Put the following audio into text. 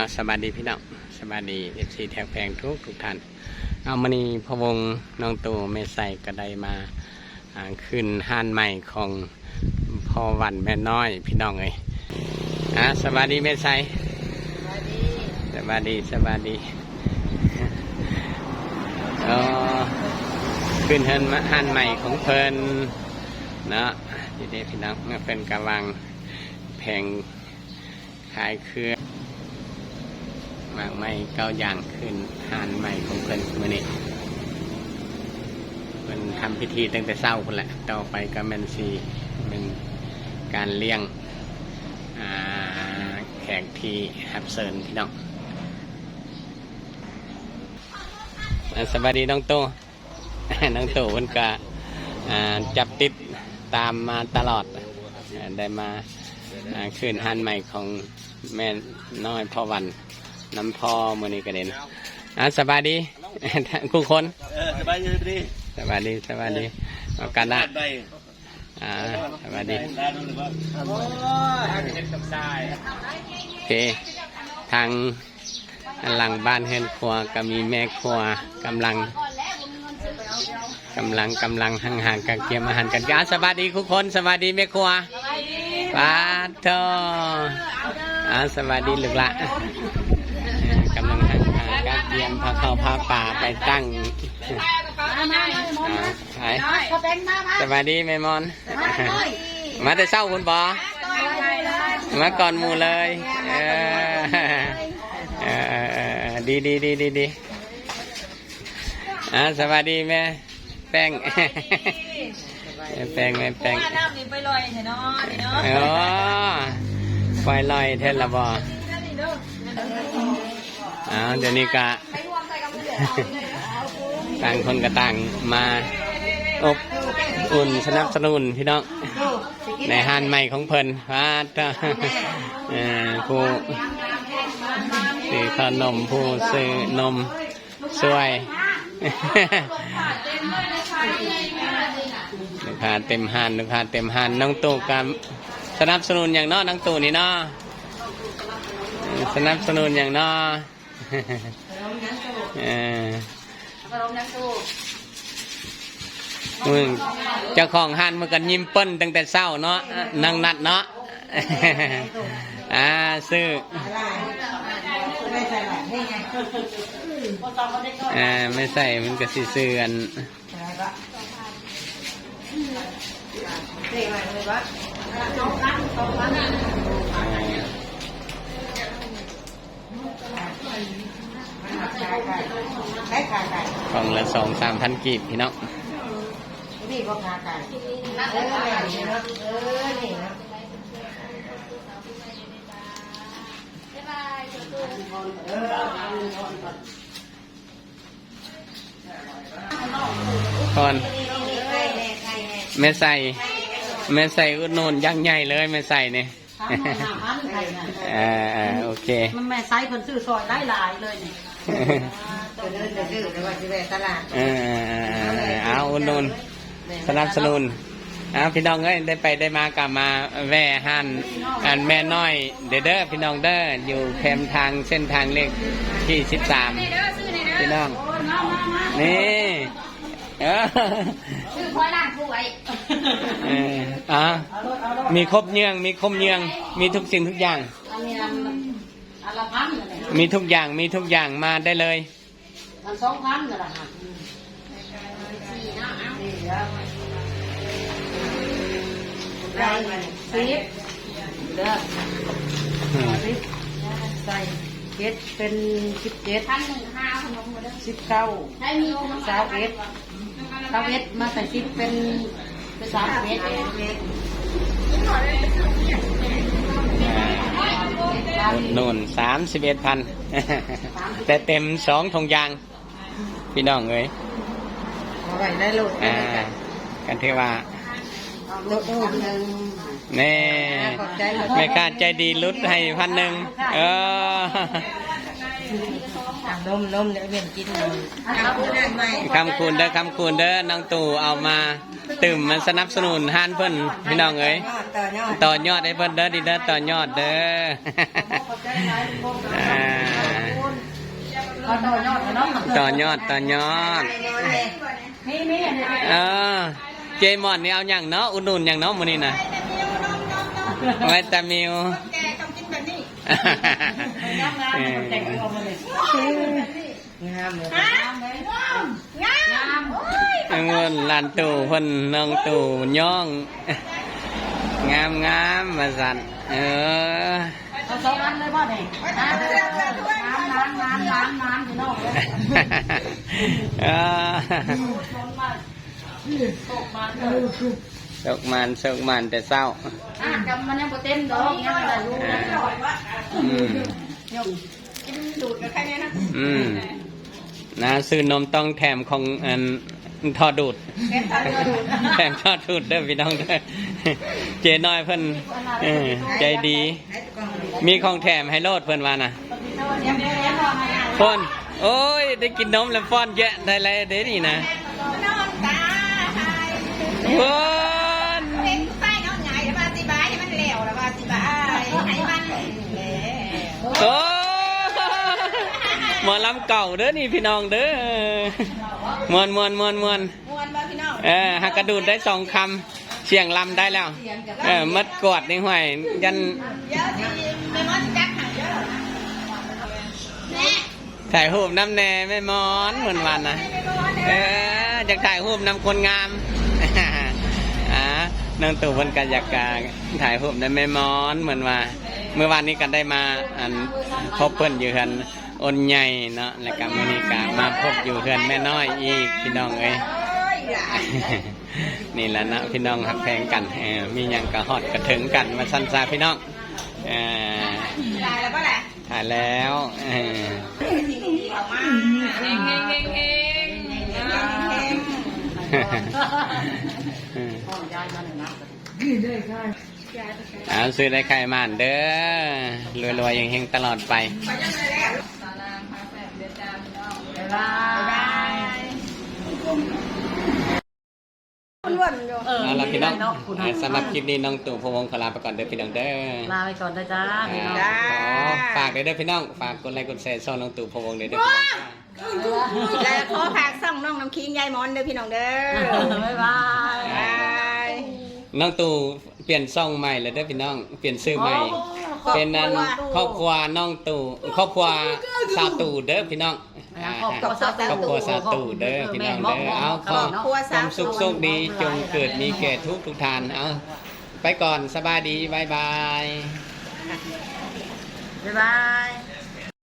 เอาสวัสดีพี่น้องสวัสดีเอฟซีแทกแพงทุกทุกท่านเอามานีพวงน้องตู่เมใส่ก็ไดมาขึ้นห้านใหม่ของพ่อวันแม่น้อยพี่น้องเอ้ยอะสวัสดีเมใส่สวัสดีสวัสดีอ๋อขึ้นเฮินห้านใหม่ของเพิ่นเนาะดีเด้พี่น้องเพิ่นกำลังแพงขายเครื่อง มากไม้เก้าอย่างขึ้นหานใหม่ของเพิ่นมื่อนี้เพิ่นทำพิธีตั้งแต่เช้าคนแหละต่อไปก็แมนซีเป็นการเลี้ยงแขกที่ฮับเซิร์นพี่น้องอ่าสวัสดีน้องโตน้องโตเพิ่นก็จับติดตามมาตลอดได้มาขึ้นฮันใหม่ของแม่น้อยพ่อวัน น้ำพ่อมือนี้กระเด็นอะสบายดีคู่คนเออสบายดีดีสบายดีสบายดีเอากันละได้อ่าสบายดีได้ดูเลยว่าโอ้ยเห็นกับทรายโอเคทางหลังบ้านเฮือนครัวก็มีแม่ครัวกำลังกำลังกำลังห่างๆกันเตรียมอาหารกันอะสบายดีทุกคนสบายดีแม่ครัวปาโตอ่าสบายดีลูกละกำลังทำการการเตรียมพาเข้าพาป่าไปตั้งอ่าไปสวัสดีแม่มอน มาแต่เศร้าคุณบอมาก่อนหมูเลยเออเออดีดีดีดีดีอ่าสวัสดีแม่แป้งแม่แป้งแม่แป้งน้ำนี่ไปลอยเห็นเนาะเนาะโอ้ไฟลอยเทนละบอ อ้าวเดี๋ยวนี้กะต่างคนก็ต่างมาอบอุ่นสนับสนุนพี่น้องในห้านใหม่ของเพิ่นพาดเอ่อผู้ซื้อขนมผู้ซื้อนมช่วยลูกค้าเต็มห้านลูกค้าเต็มห้านน้องตู่กับสนับสนุนอย่างเน้อน้องตู่นี่เนาะสนับสนุนอย่างเนาะเออ มึงเจ้าของห้านมันกันยิ้มเปิ้นตั้งแต่เศร้าเนาะนางนัดเนาะอ่าซื้ออ่าไม่ใส่มันก็สิซื้ออัน ไก่ขาไก่กล่องละสองสามพันกีบพี่น้องนี่ก็ขาไก่เออนี่นะเออนี่นะก่อนไก่แน่ไก่แน่แม่ใส่แม่ใส่อุดหนุนอยังใหญ่เลยแม่ใส่เนี่ย ทำมันหามันไก่น่ะเออเออโอเค มันแม่ไซส์คนซื้อซอยได้หลายเลยนี่ตัวเดินจะดื้อแต่ว่าจะแวะตลาดเออเออเออเออเอาอุดหนุนสนับสนุนเอาพี่น้องเอ้ยได้ไปได้มากลับมาแว่หันอันแม่น้อยเด้อเด้อพี่น้องเด้ออยู่แคมทางเส้นทางเลขที่สิบสามพี่น้องนี่เออ ชื่อคอยล่างผู้ไว้เอออะมีครบเนืองมีครบเนืองมีทุกสิ่งทุกอย่าง อันนี้อันอันละพันเลยมีทุกอย่าง มีทุกอย่างมาได้เลย อันสองพันเลยล่ะฮะได้สิบเด้อสิบใส่ เจ็ดเป็นสิบเจ็ดพันหนึ่งห้าขนมหมดเลยสิบเก้าให้มีขนมสาวเอ็ดสาวเอ็ดมาใส่สิบเป็นเป็นสามเอ็ดโน่นสามสิบเอ็ดพันแต่เต็มสองทงยาง พี่น้องเอ้ยเอาไว้ได้โลดอ่ากันเทว่าโลดพันหนึ่ง แน่ขอบใจขอบใจแม่ค้าใจดีลุดให้พันหนึ่งเอออะนมนมเดี๋ยวเรียนกินนมเอาพูดได้ไหมคำคูณเด้อคำคูณเด้อน้องตู่เอามาตื่มมันสนับสนุนห้านเพิ่นพี่น้องเอ้ยต่อยอดต่อยอดให้เพิ่นเด้อดีเด้อต่อยอดเด้ออ่าเอาต่อยอดเนาะต่อยอดต่อยอดนี่นี่อันนี้เออ เจมอนนี่เอาอย่างเนาะอุดหนุนอย่างเนาะมื้อนี้นะไวตามิวแกต้องกินแบบนี้งามงามแต่งตัวมาเลยงามเลยงามเลยงามงามโอ้ยเงินลานตู่เพิ่นน้องตู่ย่องงามงามมาสั่นเออเอาสองอันเลยป่ะเนี่ยน้ำน้ำน้ำน้ำน้ำอยู่นอกเลย เออสกมันสกมันแต่เศร้าอะกำมันยังบ่เต็มดอกยังแต่รู้นะอืมกินดูดกับใครเนี่ยนะอืมนะซื้อนมต้องแถมของอันทอดูดแกทานเนื้อดูดแถมทอดดูดเด้อพี่น้องเด้อเจน้อยเพิ่นเออใจดี มีของแถมให้โลดเพิ่นว่าน่ะเดี๋ยวเดี๋ยวเดี๋ยวรอมาอะฟ้อนโอ้ยได้กินนมแล้วฟ้อนเยอะได้เลยเด้นี่นะนอนตาหาย ฟ้อนเล่นไฟนอนไงแล้วมาสิบายให้มันเหลวแล้วมาสิบายให้มันแหลโอ้หมอลำเก่าเด้อนี่พี่น้องเด้อมวนมวนมวนมวนมวนบ่พี่น้องเออหักกระดูดได้สองคำเสียงลำได้แล้ว เออมัดกอดในห้วยยันเดี๋ยวสิแม่มอนสิจักหายเด้อแม่ถ่ายรูปน้ำแน่แม่มอนเหมือนวันนะแม่มอนเอเด้อออยากถ่ายรูปนำคนงามอ่า นางตู่เพิ่นก็อยากจะถ่ายรูปในแม่มอนเหมือนว่า เมื่อวานนี้กันได้มาอันพบเพิ่อนอยู่กันอนใหญ่เนาะแล้วก็มื้อนี้ก็มาพบอยู่เพื่อนแม่น้อยอีกพี่น้องเอ้ยนี่แหละนะพี่น้องหักแพงกันมียังกระหอดกระถึงกันมาสั้นซาพี่น้องออตายแล้วปะแหละถ่ายแล้วเออออกมาเฮง เฮงเฮงเฮงเฮงยายมันนะอ่าซื้อได้ใครมานเด้อรวยๆอย่างเฮงๆตลอดไปบ๊ายบาบายยล้วนอยู่เอาละพี่น้องอ่าสำหรับคลิปนี้น้องตู่พะวงขอลาไปก่อนเด้อพี่น้องเด้อลาไปก่อนนะจ๊ะพี่น้องอ่าขอฝากเด้อเด้อพี่น้อง ฝากกดไลค์กดแชร์ช่องน้องตู่พะวงเด้อเด้อพี่น้องจ้าแล้วขอฝากส่องน้องน้ำคิงยายมอนเด้อพี่น้องเด้อ บ๊ายบายบาย น้องตู่เปลี่ยนช่องใหม่เลยเด้อพี่น้อง เปลี่ยนชื่อใหม่ เป็นนั้นครอบครัวน้องตู่ครอบครัวสาวตู่เด้อพี่น้องอ่าครอบครัวสาวตู่ ครอบครัวสาวตู่เด้อพี่น้องเด้อเอาขอความสุขโชคดีจงเกิดมีแก่ทุกทุกทานเอาไปก่อนสบายดีบายบาย บ๊ายบาย